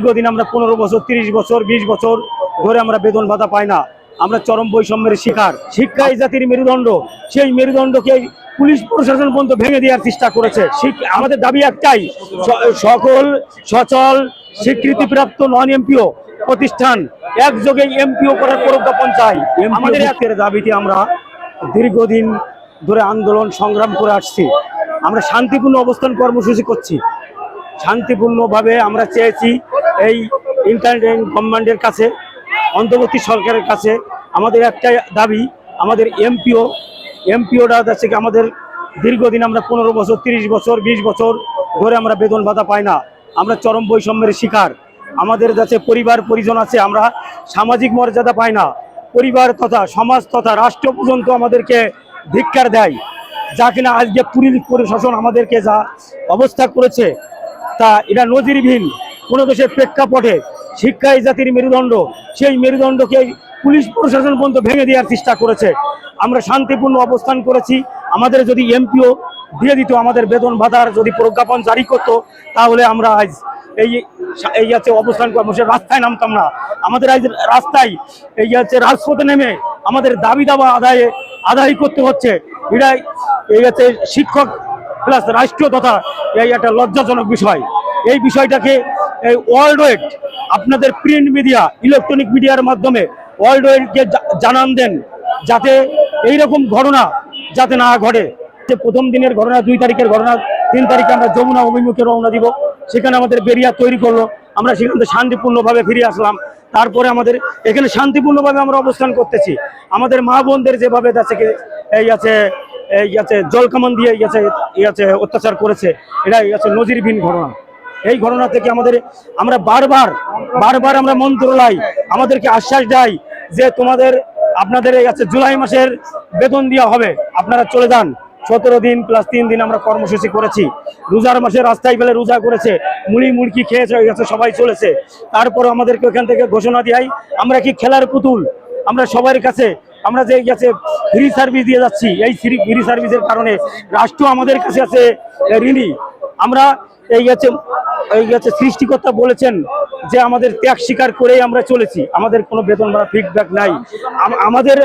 দীর্ঘদিন আমরা পনেরো বছর তিরিশ বছর বিশ বছর ধরে আমরা বেতন ভাতা পাই না। আমরা চরম বৈষম্যের শিকার। শিক্ষা এই জাতির মেরুদণ্ড। সেই মেরুদণ্ডকে পুলিশ প্রশাসন পর্যন্ত ভেঙে দেওয়ার চেষ্টা করেছে। আমাদের দাবি একটাই সকল সচল স্বীকৃতিপ্রাপ্ত নন এমপিও প্রতিষ্ঠান একযোগে এমপিও করার প্রজ্ঞাপন চাই। আমাদের একের দাবিতে আমরা দীর্ঘদিন ধরে আন্দোলন সংগ্রাম করে আসছি। আমরা শান্তিপূর্ণ অবস্থান কর্মসূচি করছি। শান্তিপূর্ণভাবে আমরা চেয়েছি এই ইন্টারনেট গভর্নমেন্টের কাছে, অন্তর্বর্তী সরকারের কাছে আমাদের একটা দাবি, আমাদের এমপিও এমপিওটা হচ্ছে কি আমাদের দীর্ঘদিন আমরা পনেরো বছর, তিরিশ বছর, বিশ বছর ধরে আমরা বেতন ভাতা পাই না। আমরা চরম বৈষম্যের শিকার। আমাদের কাছে পরিবার, পরিজন আছে, আমরা সামাজিক মর্যাদা পাই না। পরিবার তথা সমাজ তথা রাষ্ট্র পর্যন্ত আমাদেরকে ধিক্কার দেয়। যা কিনা আজকে পুলিশ প্রশাসন আমাদেরকে যা অবস্থা করেছে, তা এটা নজিরবিহীন। কোনো দেশের প্রেক্ষাপটে শিক্ষা এই জাতির মেরুদণ্ড, সেই মেরুদণ্ডকে পুলিশ প্রশাসন পর্যন্ত ভেঙে দেওয়ার চেষ্টা করেছে। আমরা শান্তিপূর্ণ অবস্থান করেছি। আমাদের যদি এমপিও দিয়ে দিত, আমাদের বেতন ভাতার যদি প্রজ্ঞাপন জারি করতো, তাহলে আমরা আজ এই এই আছে অবস্থান কর্মসূচি রাস্তায় নামতাম না। আমাদের আজ রাস্তায় এই হচ্ছে রাজপথে নেমে আমাদের দাবি দাবা আদায়ে, আদায় করতে হচ্ছে। এটাই এই হচ্ছে শিক্ষক প্লাস রাষ্ট্রীয় তথা এই একটা লজ্জাজনক বিষয়। এই বিষয়টাকে এই ওয়ার্ল্ড ওয়েড আপনাদের প্রিন্ট মিডিয়া ইলেকট্রনিক মিডিয়ার মাধ্যমে ওয়ার্ল্ড ওয়েডকে জানান দেন, যাতে এই রকম ঘটনা যাতে না ঘটে। যে প্রথম দিনের ঘটনা, দুই তারিখের ঘটনা, তিন তারিখে আমরা যমুনা অভিমুখে রওনা দিব। সেখানে আমাদের বেরিয়া তৈরি করল। আমরা সেখান থেকে শান্তিপূর্ণভাবে ফিরে আসলাম। তারপরে আমাদের, এখানে শান্তিপূর্ণভাবে আমরা অবস্থান করতেছি। আমাদের মা বোনদের যেভাবে কি, এই আছে এই আছে জল কামান দিয়ে আছে আছে অত্যাচার করেছে এটা আছে নজিরবিহীন ঘটনা। এই ঘটনা থেকে আমাদের, আমরা বারবার বারবার আমরা মন্ত্রণালয় আমাদেরকে আশ্বাস দেয় যে তোমাদের, আপনাদের এই আছে জুলাই মাসের বেতন দেওয়া হবে, আপনারা চলে যান। সতেরো দিন প্লাস তিন দিন আমরা কর্মসূচি করেছি। রোজার মাসে রাস্তায় ফেলে রোজা করেছে, মুড়ি মুড়কি খেয়েছে, হয়ে গেছে, সবাই চলেছে। তারপর আমাদেরকে ওখান থেকে ঘোষণা দেয়, আমরা কি খেলার পুতুল? আমরা সবার কাছে, আমরা যে গেছে ফ্রি সার্ভিস দিয়ে যাচ্ছি, এই ফ্রি ফ্রি সার্ভিসের কারণে রাষ্ট্র আমাদের কাছে আছে ঋণী। আমরা এই গেছে সৃষ্টিকর্তা বলেছেন যে আমাদের ত্যাগ স্বীকার করেই আমরা চলেছি। আমাদের কোনো বেতন বা ফিডব্যাক নাই। আমাদের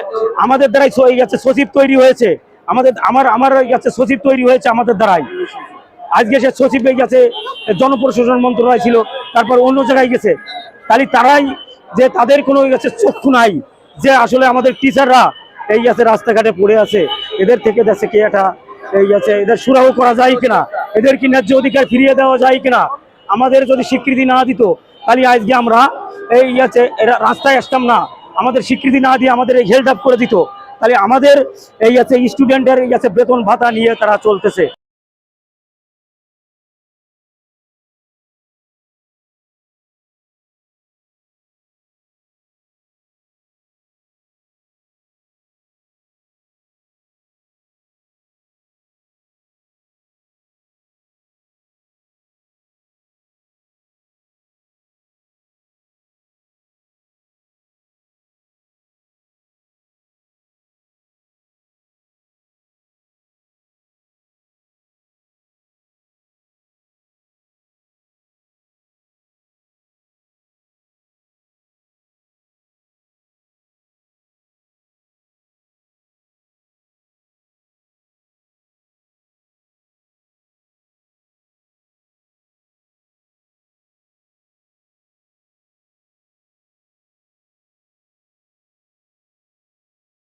আমাদের দ্বারাই গেছে সচিব তৈরি হয়েছে। আমাদের, আমার আমার গেছে সচিব তৈরি হয়েছে আমাদের দ্বারাই। আজকে সে সচিব হয়ে গেছে জনপ্রশাসন মন্ত্রণালয় ছিল, তারপর অন্য জায়গায় গেছে। তাহলে তারাই যে তাদের কোনো গেছে চক্ষু নাই, যে আসলে আমাদের টিচাররা এই গেছে রাস্তাঘাটে পড়ে আছে, এদের থেকে দেশে কে একটা এই গেছে এদের সুরাহ করা যায় কিনা, এদের কি ন্যায্য অধিকার ফিরিয়ে দেওয়া যায় কিনা আমাদের যদি স্বীকৃতি না দিত, তাহলে আজকে আমরা এই আছে এরা রাস্তায় আসতাম না। আমাদের স্বীকৃতি না দিয়ে আমাদের এই হেল্ড আপ করে দিত। তাহলে আমাদের এই আছে স্টুডেন্টের এই আছে, বেতন ভাতা নিয়ে তারা চলতেছে।